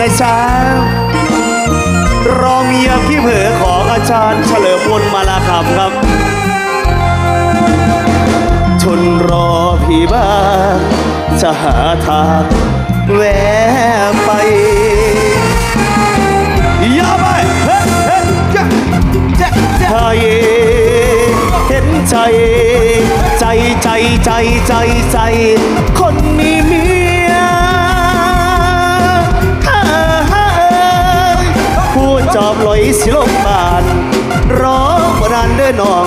นะจ๊ะรองเมียพี่เผอของอาจารย์เฉลิมพลมาลาคำครับทนรอพี่บ้างจะหาทางแวะไปอย่าไปเฮ้เฮ้จ้ะจ้ะใจเห็นใจ ใจใจใจใจใจ จอบลอยสิลมบานร้องบ่นานเด้อน้อง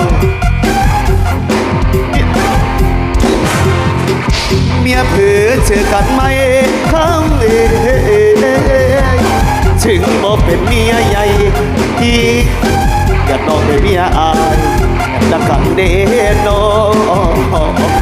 เมียเผือเจอกันไหมคำเอยถึงบ่เป็นเมียใหญ่ที่อยากนองเป็นเมียอายจะกันเด้นอค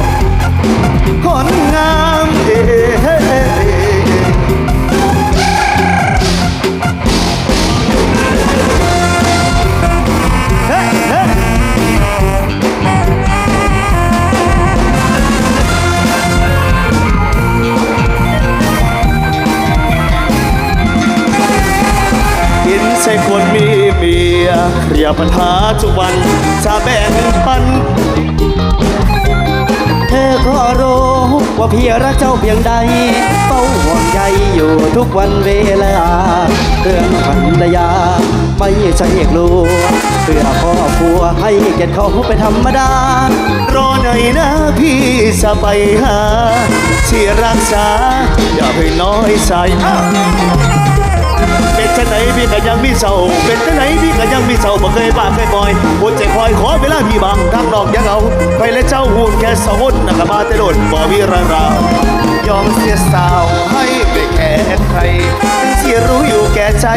เมียเคลียร์ปัญหาทุกวันจะแบ่งปัน เธอก็รู้ว่าพี่รักเจ้าเพียงใดเฝ้าห่วงใยอยู่ทุกวันเวลาเรื่องภรรยาไม่ใช่กลัวเพื่อครอบครัวให้เกียรติเขาเป็นธรรมดารอหน่อยนะพี่จะไปหาที่รักษาอย่าไปน้อยใจ จังไหนพี่ก็ยังมีเศร้าเป็นจังไหนพี่ก็ยังมีเศร้าบ่เคยบ้าเคยบอยหัวใจคอยขอเวลาพี่บางทางนอกยังเอาไปและเจ้าหุ่นแค่สองคนนักมาแต่โดนบ่มีรางราวยอมเสียสาวให้ไปแค่ใครที่รู้อยู่แก่ใจ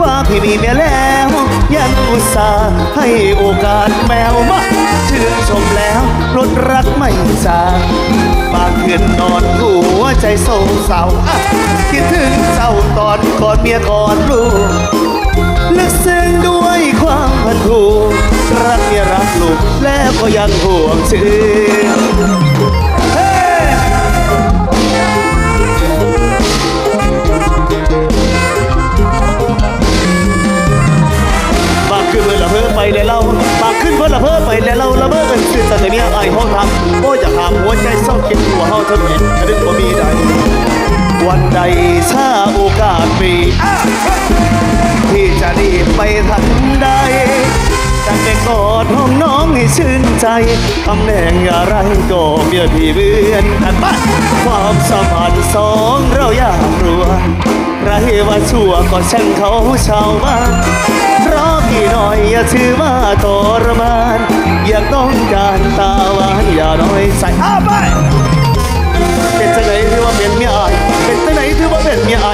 ว่าพี่มีเมียแล้วยังอุตส่าห์ให้โอกาสแมวมาชื่นชมแล้วลดรักไม่จางบางคืนนอนหัว ใจโศกเศร้าคิดถึงเจ้าตอนกอดเมียกอดลูกลึกซึ้งด้วยความพันผูกรักเมียรักลูกและก็ยังห่วงชื่อ ฮาเท่านี้นึกว่ามีใด วันใดถ้าโอกาสมีที่จะรีบไปทันใดจะไปกอดห้องน้องให้ชื่นใจตำแหน่งอะไรก็เมียพี่เบือนกันบ้านความสัมพันธ์สองเราอยากรัวใครว่าชั่วก็ช่างเขาชาวบ้านเพราะพี่หน่อยอย่าถือว่าทรมาน อยากต้องการตาหวานอย่าน้อยใส่อ้าไป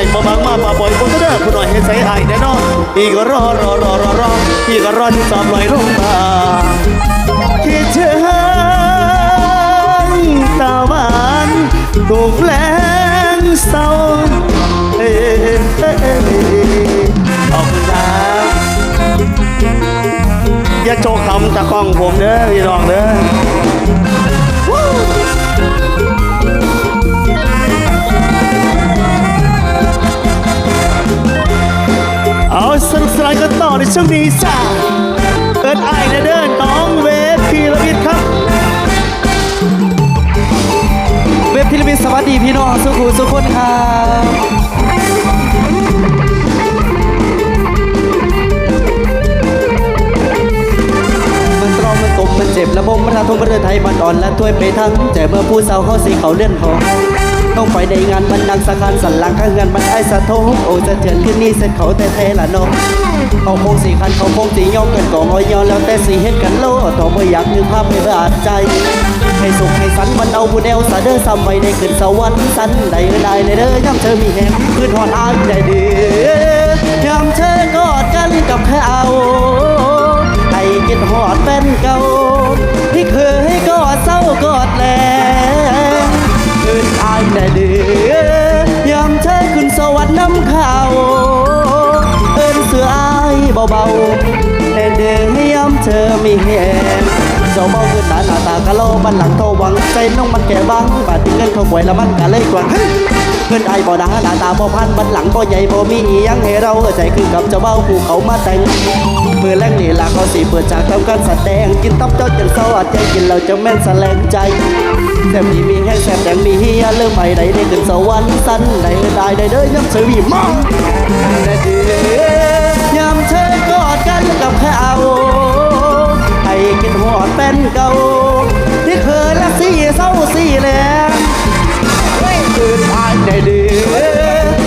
นเมียอาบ่บางมาป่าบ่อยคนก็เด้อผู้หน่อยให้ใส่อายแน่นอนพี่ก็รอรอรอรอรอพี่ก็รอที่จอมลอยลงมาคิดถึงตาวานถูกแรงเศร้าเอ้ยเออขอบคุณครับอย่าโจกคำจากกล้องผมเด้อพี่น้องเด้อ ช่วงนี้จ้าเอิร์ดไอนะเด้อน้องเวฟพีระวิทย์ครับ เว็บพิรมิตสวัสดีพี่น้องสุขุสุขคนครับมันตรอมมันตมมันเจ็บระบมมันทาทงประเทศไทยมันอ่อนและถ้วยไปทั้งแต่เมื่อผู้สาวเขาสีเขาเลื่อนหอ ต้องไปในงานมันดังสะคานสันหลังข้างงานมันไอสะทงโอ้จะเถื่อนขึ้นนี่เสร็จเขาแต่เทละน้องเขาคงสีคันเขาคงสีย่อมกันก่องอ้อยยอแล้วแต่สีเฮ็ดกันโลต่อบ่อยากนึกภาพไม่บาดใจให้สุขให้สันมันเอาบุญแนวสะเด้อซ้ำไว้ในขึ้นสวรรค์สันได้ก็ได้เลยเด้อย่ำเธอมีแหงขึ้นหอดอายได้เด้อย่ำเธอกอดกันกับเขาให้กินหอดเป็นเก่า เอิ้นเสืออายเบาๆแต่เด้อย่ำเจ้าเบ้าขึ้นหนาหน้าตากะโลบันหลังโทหวังใจน้องมันแก่บังบาดที่เงินเขาป่วยแล้วมันกะเลยกว่างเงินไอ้บ่ดาหน้าตาบ่พันบันหลังบ่ใหญ่บ่มีอียังให้เราใจคือกับเจ้าเบ้าผู้เขามาแต่งมือแรกนี่ล่ะเขาสิเปิดจากทำการแสดงกินตับเจ้าจนเศร้าอาจใจกินเราจะแม่นแสลงใจแซ่บดีมีแห้งแซ่บแดงมีเฮียเริ่มไปได้ได้ขึ้นสวรรค์สั้นได้ได้ได้เด้อย้ำเสวีมั่งได้เด้อยามเธอกอดกันกับเขา นเก่า ที่เคยละสี่เศร้าสี่แลมตื่นอายได้เด้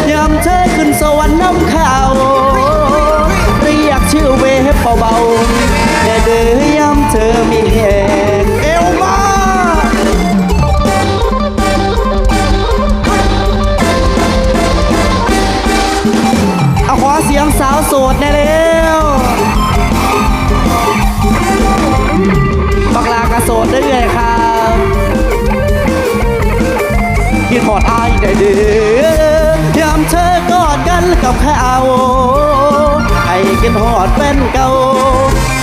อยามเธอขึ้นสวรรค์น้ำเขาเรียกชื่อเวฟเบาๆแต่เดือยามเธอมีแห ได้เด้อยามเธอกอดกันกับเขาวให้คิดหอดเป็นเก่า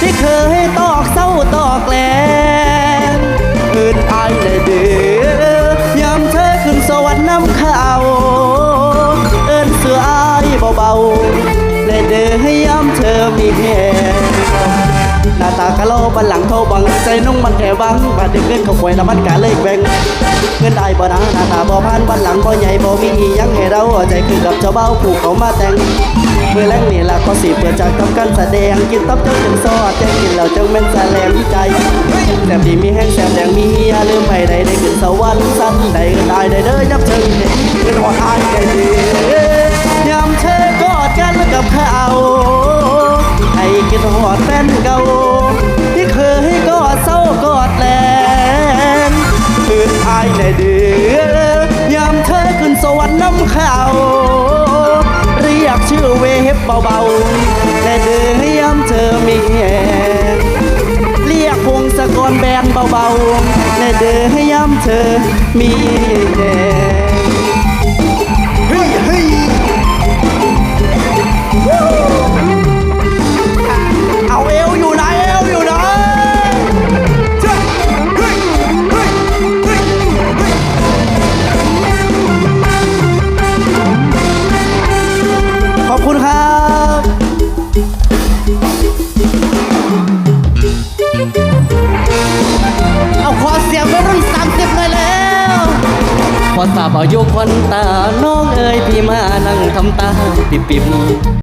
ที่เคยตอกเศร้าตอกแหลงอื่นอายได้เด้อยามเธอขึ้นสวรรค์น้ำเขาวเอินเสืออายเบาๆและเด้อให้ย้ำเธอมีแหงหน้าตากะโลบันหลังโทบังใจนุ่งมันแก่บังบาดเด็กเงินเขาป่วยแล้วมันกะเลยแบ่งเงินได้บ่นะหน้าตาบ่พันบันหลังบ่ใหญ่บ่มีอีหยังให้เราใจคือกับเจ้าเบ้าผูกเขามาแต่งเมื่อแรงนี่ละก็สิเปิดจากทำการแสดงกินตับเจ้าจึงซอดแจ้งกินแล้วจังแม่นแสลงใจแซ่บดีมีแห้งแซ่บแดงมีเฮียลืมไปได้ได้ขึ้นสวรรค์สั้นได้ก็ได้ได้เด้อยับเชิงเงินหอดอายได้เด้อยามเธอกอดกันกับเขา ให้กินหอดแฟนเก่าที่เคยกอดเศร้ากอดแลนคืนอายในเดือยามเธอขึ้นสวรรค์น้ำเขาวเรียกชื่อเวฟเบาๆแต่เดือยามเธอมีแหงเรียกพงศกรแบนเบาๆและเด้อยามเธอมีแดง บอายุควันตา น้องเอ๋ยพี่มานั่งทำตา ปิบปิบ